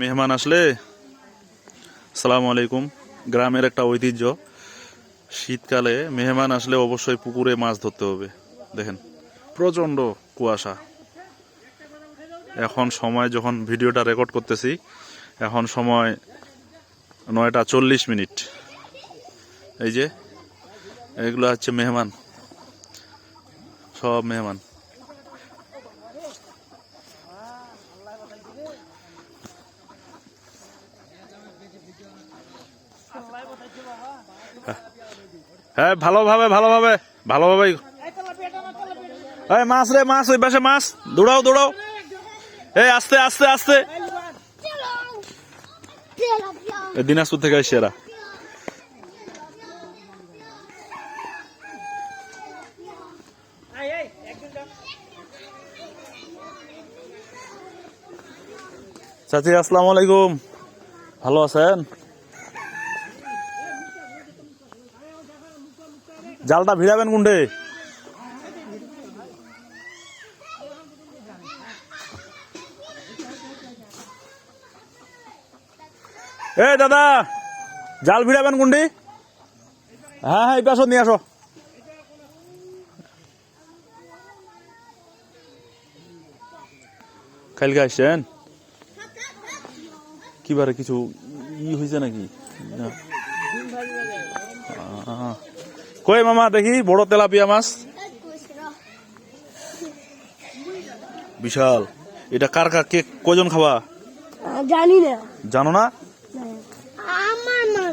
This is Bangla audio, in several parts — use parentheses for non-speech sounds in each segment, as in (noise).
মেহমান আসলে, সালাম আলাইকুম। গ্রামের একটা ঐতিহ্য, শীতকালে মেহমান আসলে অবশ্যই পুকুরে মাছ ধরতে হবে। দেখেন, প্রচণ্ড কুয়াশা। এখন সময় যখন ভিডিওটা রেকর্ড করতেছি, এখন সময় নয়টা চল্লিশ মিনিট। এই যে, এগুলো হচ্ছে মেহমান। সব মেহমান। হ্যাঁ ভালোভাবে ভালোভাবে ভালোভাবে এই, মাছ রে, মাছ, ওই পাশে মাছ। দৌড়াও দৌড়াও। এই, আস্তে আস্তে আস্তে। দিনাজপুর থেকে আসছে এরা। চাচি, আসসালামু আলাইকুম। ভালো আছেন? জালটা ভিড়াবেন কোনটে এ, দাদা, জাল ভিড়াবেন কোনটি হ্যাঁ হ্যাঁ এই নিয়ে আসো। কালকে আসছেন? কিবারে কিছু ই হয়েছে নাকি? না। কই মামা দেখি বড় তেলাপিয়া মাছ। বিশাল। এটা কার কার কে কজন খাবা? জানি না জানো না? আমার না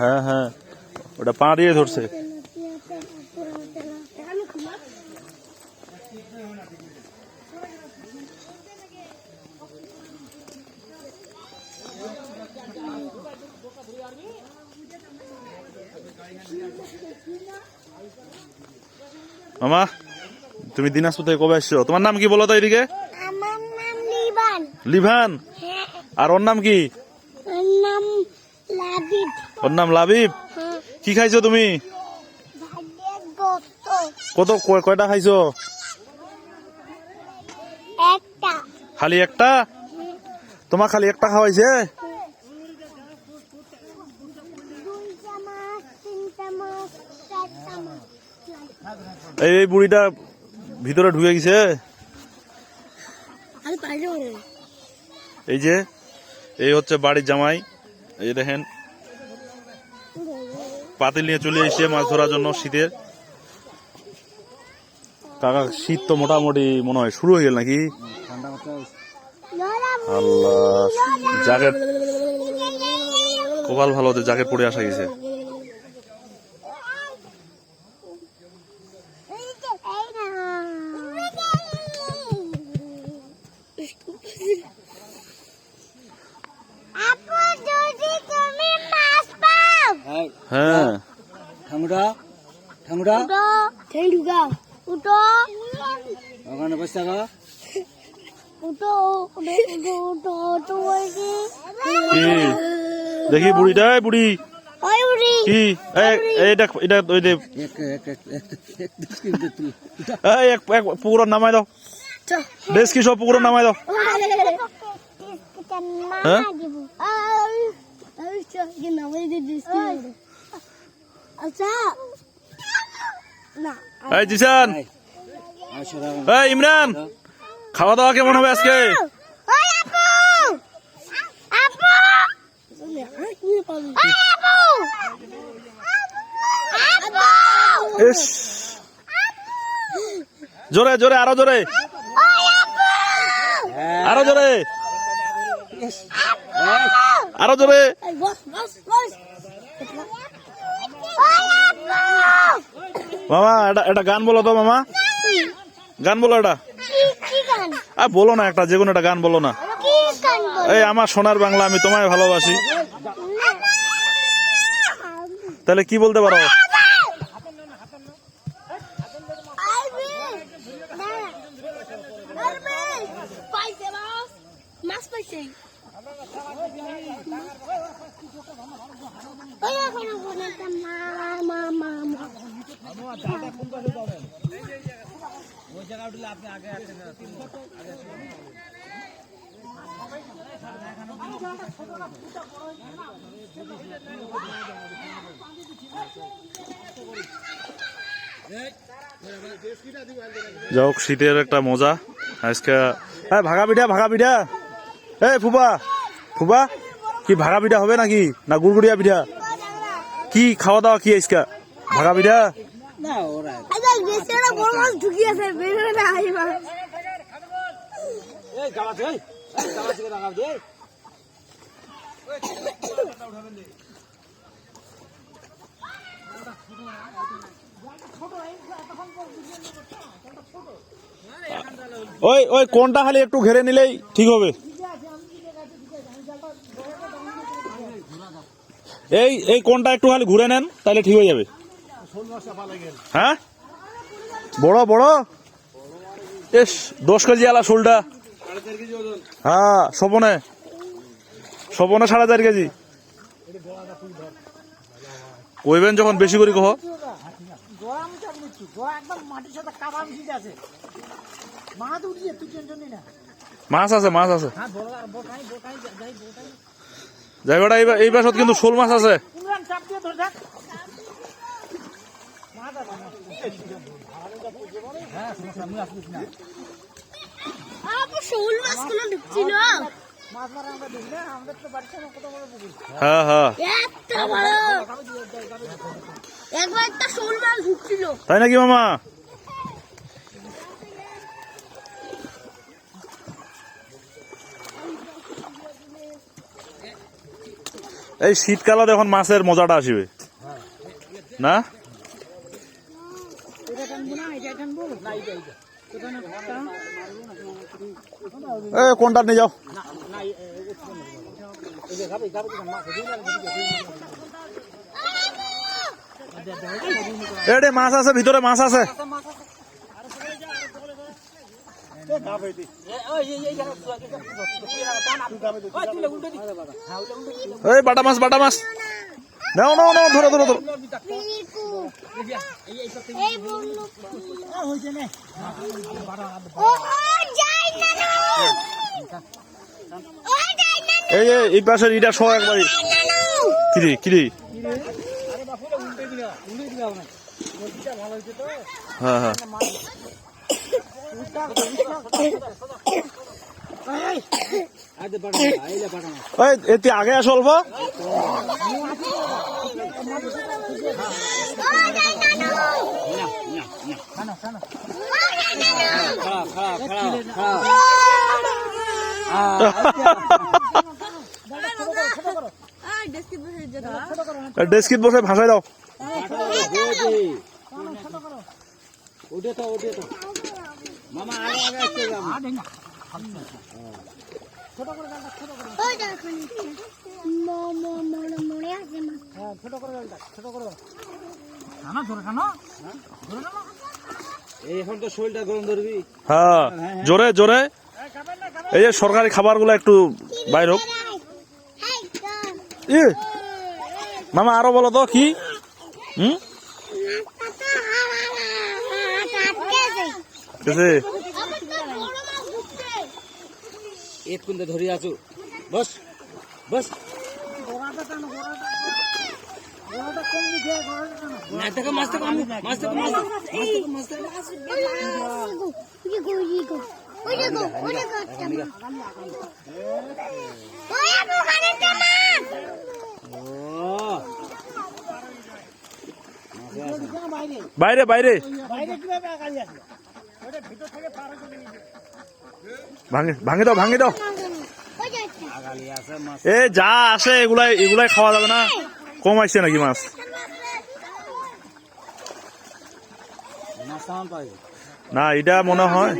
হ্যাঁ হ্যাঁ। ওটা পা দিয়ে ধরছে মামা তুমি দিনাজপুর থেকে কবে আসছো? তোমার নাম কি বলো তো এদিকে? লিভান। হ্যাঁ। আর ওর নাম কি? ওর নাম লাবিব। হ্যাঁ। কি খাইছো তুমি? কত কয়- কয়টা খাইছো? খালি একটা? তোমার খালি একটা খাওয়াইছে? এই বুড়িটা ভিতরে ঢুকে গেছে। এই যে এই হচ্ছে বাড়ির জামাই। এই দেখেন পাতিল নিয়ে চলে এসছে মাছ ধরার জন্য শীতের। কাকা শীত তো মোটামুটি মনে হয় শুরু হয়ে গেল নাকি? আল্লাহ জ্যাকেট কপাল ভালো যে জ্যাকেট পরে আসা গেছে। ঠাঙ্গুরা উঠো। ঠেঙ্গা উঠো। ওখানে বসে থাকো। দেখি বুড়ি। ওই উঠি কি? এই এইটা এটা ওই যে এক এক এক এক এক দুষ্কৃত তুই এই এক এক পুকুর নামাই দাও। বেশ কি সব পুকুর নামাই দাও হ্যাঁ? আচ্ছা। এই জিসান। হাই এই ইমরান খাওয়া দাওয়া কেমন হবে আজকে? জোরে জোরে আরও জোরে। আরও জোরে। আরও জোরে। মামা, এটা এটা গান বলো তো মামা। গান বলো এটা। আর বলো না একটা, যে কোনো একটা গান বলো না। এই আমার সোনার বাংলা, আমি তোমায় ভালোবাসি। তাহলে কি বলতে পারো মাছ পাইছে ওই হোক শীতের একটা মজা। আজকে হ্যাঁ ভাগা পিঠা ভাগা পিঠা। এই ফুবা ফুবা কি ভাগা পিঠা হবে নাকি? না গুড়গুড়িয়া পিঠা। কি খাওয়া দাওয়া কি আজকে? ভাগা পিঠা? না ওরা আচ্ছা বেশি বড় মাছ ঢুকিয়েছে বের হয়ে না আইবা এই গাছ এই গাছ থেকে লাগাও দে। ওই ওই কোনটা খালি একটু ঘেরে নিলেই ঠিক হবে। এই এই কোনটা একটু খালি ঘুরে নেন তাহলে ঠিক হয়ে যাবে। হ্যাঁ? বড় বড়? এস দশ কেজি আলা শোলটা। হ্যাঁ সপনে সপনে সাড়ে চার কেজি। কইবেন যখন বেশি করে কহ। মাছ আছে মাছ আছে। যাই এইবার এই বাসত কিন্তু শোল মাছ আছে। তাই নাকি মামা? এই শীতকালে এখন মাছের মজাটা আসবে। না এটা টানবো না এটা টানবো না এটা এটা ওখানে ঘরটা এ কোনটা নিয়ে যাও? এডে মাছ আছে ভিতরে মাছ আছে। বাটা মাছ বাটা মাছ। নাও নাও নাও, ধরো ধরো ধরো। এই এই পাশের ইটা সহ একবারই কিরি কিরি হ্যাঁ হ্যাঁ। এতে আগে আস অল্প। খাড়া খাড়া খাড়া খাড়া আই ডেস্কি বসে ভাসাই দাও। ওটা তো ওটা তো মামা আগে আগে আসতে মনে মনে হ্যাঁ হ্যাঁ জোরে জোরে এই যে সরকারি খাবারগুলো একটু বাইর মামা আরও বলো তো কি হুম নাস্তা হাওয়া আটকেছে কেসে আমার তো বড় মাছ ঢুকছে এক কুন্দে ধরে আছো। বস বস। বাইরে বাইরে। বাইরে কীভাবে ভিতর থেকে পার করে নিয়ে ভাঙে ভাঙে দাও ভাঙে দাও। আছে এ, যা আসে, এগুলাই এগুলাই খাওয়া যাবে না। কম আসছে নাকি মাছ? না, এটা মনে হয়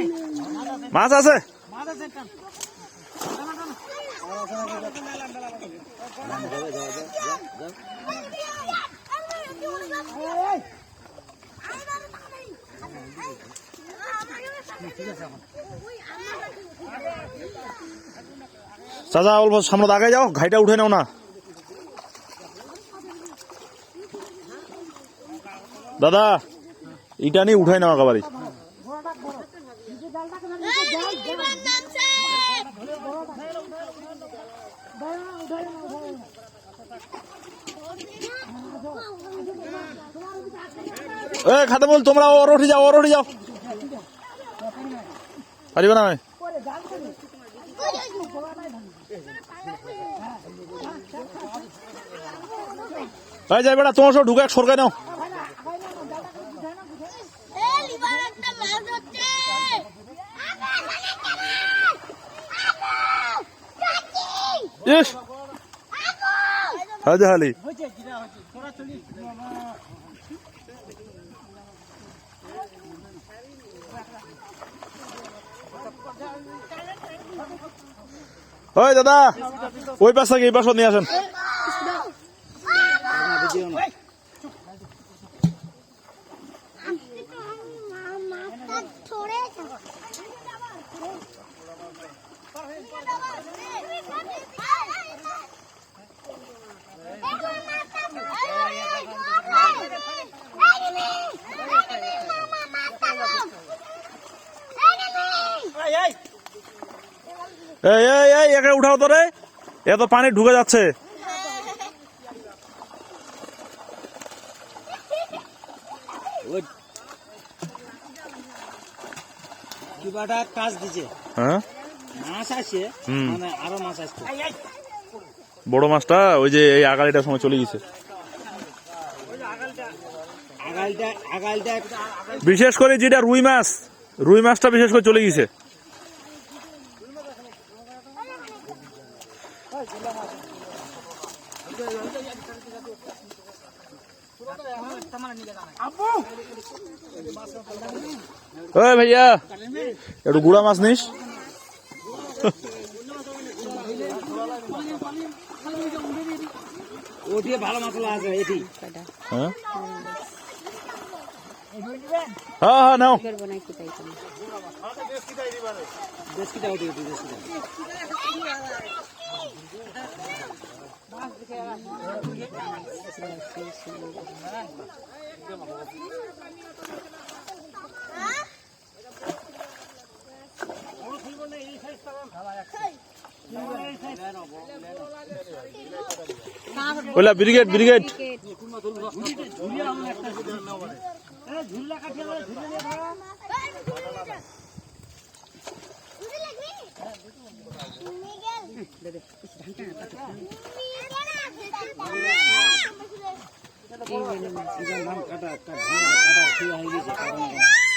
মাছ আছে। আছে চাচা, অল্প সামনে আগে যাও, ঘাইটা উঠে নাও না দাদা, ইটা নিয়ে উঠাই নাও একেবারে। এ, খাতে বল, তোমরা ওর উঠে যাও, ওর উঠে যাও পারিবে না। এই যাই বেটা তোমার সব ঢুকে সরকার নাও! ইস হাজা হালি হয়েছে, জিরা হয়েছে। তোরা চলিস। ওই দাদা ওই পাশ থেকে এই পাশ নিয়ে আসেন মাছটা ধরে এই, এই, একে উঠাও তো রে। এত পানি ঢুকে যাচ্ছে। কিবাটা কাজ দিছে। হ্যাঁ? মাছ আসে হুম। মানে আরও মাছ আসছে। এই, এই। বড় মাছটা ওই যে এই আগালিটার সময় চলে গেছে। বিশেষ করে যেটা রুই মাছ রুই মাছটা বিশেষ করে চলে গেছে। ভাইয়া। একটু গুড়া মাছ নিস। ও দিয়ে ভালো মশলা আছে এটি। হ্যাঁ। হ্যাঁ হ্যাঁ নাও। দেশকিটা। ওইলা ব্রিগেড ব্রিগেড। কাটা কাটা কাটা হয়ে গেছে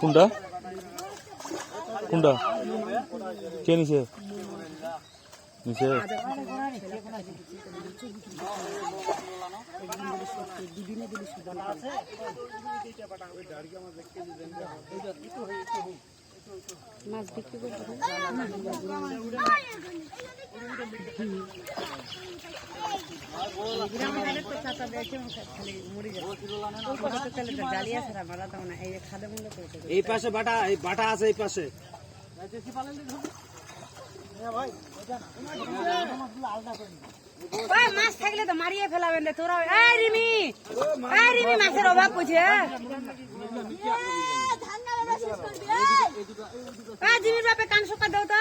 কোনটা? কোনটা? কে নিছে? মাছ বিক্রি এই করে পাশে বাটা এই বাটা আছে এই পাশে। ওই মাছ থাকলে তো মারিয়ে ফেলাবেন রে, তোরা এই রিমি! এই রিমি মাছের অভাব বুঝে এই জিমির বাপে কান শুকা দাও তো।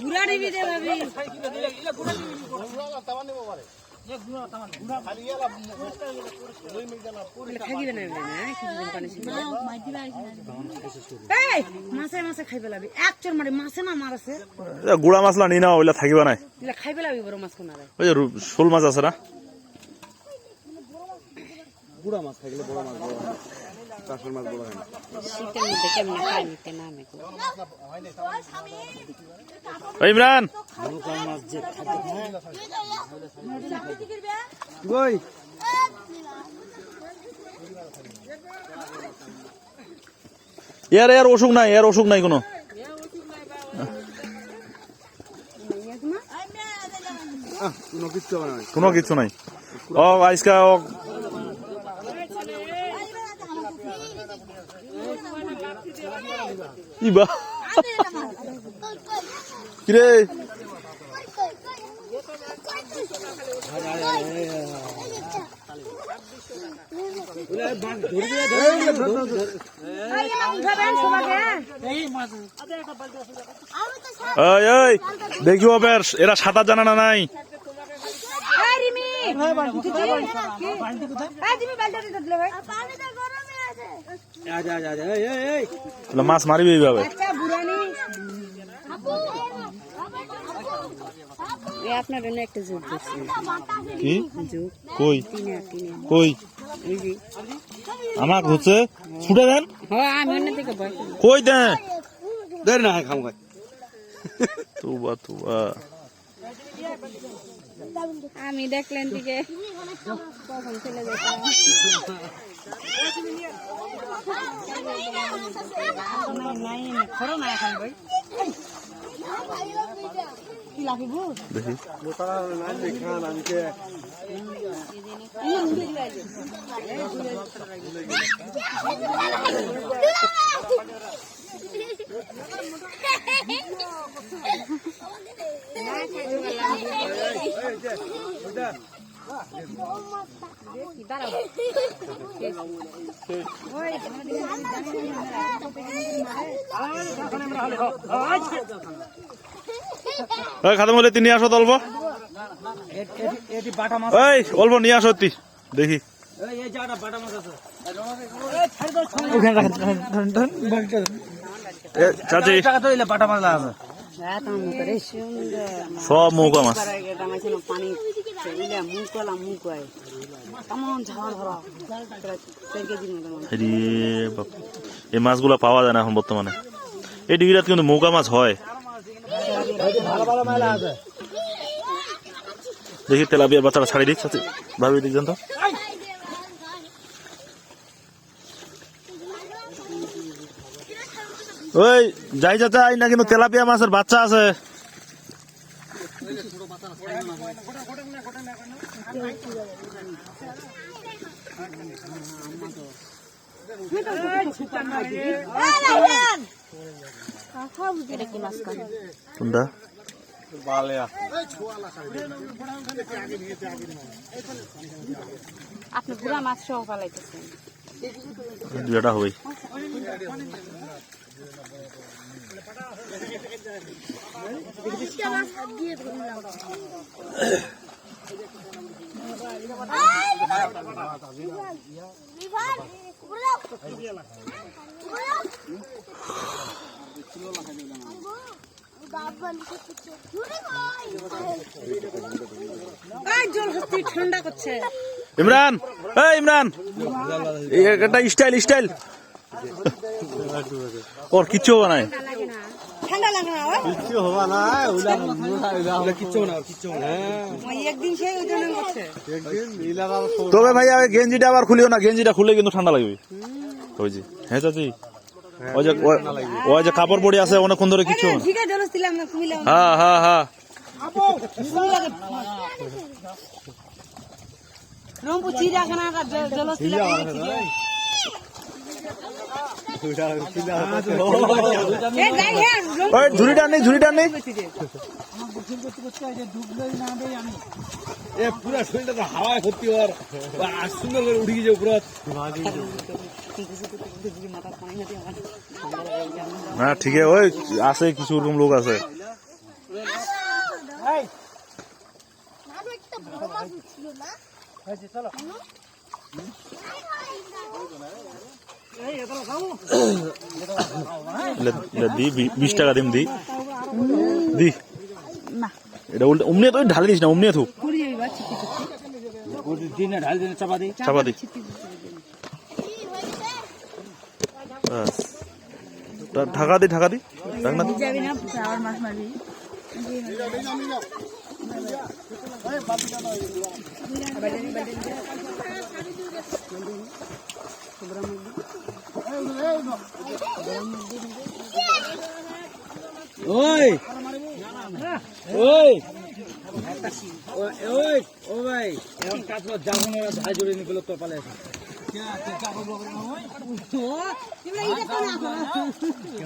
বুড়া নিবি দে ভাবি। খাইবে নিবি না কিছুদিন পানি ছিল এই মাছে মাছে খাই পেলাবি এক চোর মাছে না মারাছে? এ, গুড়া মাছলা নি না ওইলা থাকিবা নাই। শোল মাছ আছে না? গুড়া মাছ থাকলে বড় মাছ। বড় মাছ বড় হয় না। শীতের মধ্যে কেমন খাই নিতে গো। ওই ইমরান! এর এর অসুখ নাই এর অসুখ নাই কোনো। কোনো না। কিছু নাই। ও আজকা ইবা কিরে দেখি ওপের এরা সাঁতার জানা না নাই এই রিমি বালতি কোথায় তাহলে মাছ মারিবে এইভাবে। আচ্ছা বুড়ানি এই আপনার একটা যোগ কি? কই? তিনে তিনে। কই? আমার হচ্ছে ছুটে দেন। হ্যাঁ। কই দেন? না খাম তুবা তুবা। আমি দেখলেন দিকে। কখন চলে যেতাম দেখি। (laughs) (laughs) খাতাম বলে তিনি আসো অল্প। ওই অল্প নিয়ে আসো তুই দেখি। এই এই চাচি সব মৌকা মাছ পানি এই মাছগুলো পাওয়া যায় না এখন বর্তমানে। এই ডিগ্রিটাত কিন্তু মৌকা মাছ হয়। দেখি তেলাপিয়া বাচ্চাটা ছাড়িয়ে দিক চাচি ভাবি দেখছেন তো? ওই, যাই চাচা এই না কিন্তু তেলাপিয়া মাছের বাচ্চা আছে। আপনি পুরা মাছ সহ পালাইতেছেন। দুটা হবেই ঠান্ডা করছে। ইমরান! এই ইমরান। এই একটা স্টাইল স্টাইল ওর কিচ্ছু হবে না। তবে ভাইয়া গেঞ্জিটা আবার খুলিও না। গেঞ্জিটা খুলে কিন্তু ঠান্ডা লাগবে। ওই যে। হ্যাঁ চাচি? ওই যে ওই- ওই যে কাপড় পরে আছে অনেকক্ষণ ধরে কিচ্ছু কুমিলাম হ্যাঁ হ্যাঁ হ্যাঁ। রংপুর চিড়িয়াখানা জল হ্যাঁ ঝুড়িটা নেই ঝুড়িটা নেই আমার গোসল করতে করতে এই যে ডুবলোই না দেয় আমি এ পুরা শরীরটা তো হাওয়ায় ভর্তি হওয়ার আর সুন্দর করে উঠে গেছে পুরো না হ্যাঁ ঠিক আছে ওই আছে কিছু রকম লোক আছে। হয়েছে চলো দি বিশ টাকা দিম দি দি এটা উল্টে অমনি তো ঢালি দিস না অমনি থু চাপা দিই চাপা দি ঢাকা দি ঢাকা দি ঢাকনা ওই। ওই। ওই ও ভাই। এখন কাজ কর যাব না ধাই জড়িয়ে নিগুলো তোর পালে আছে?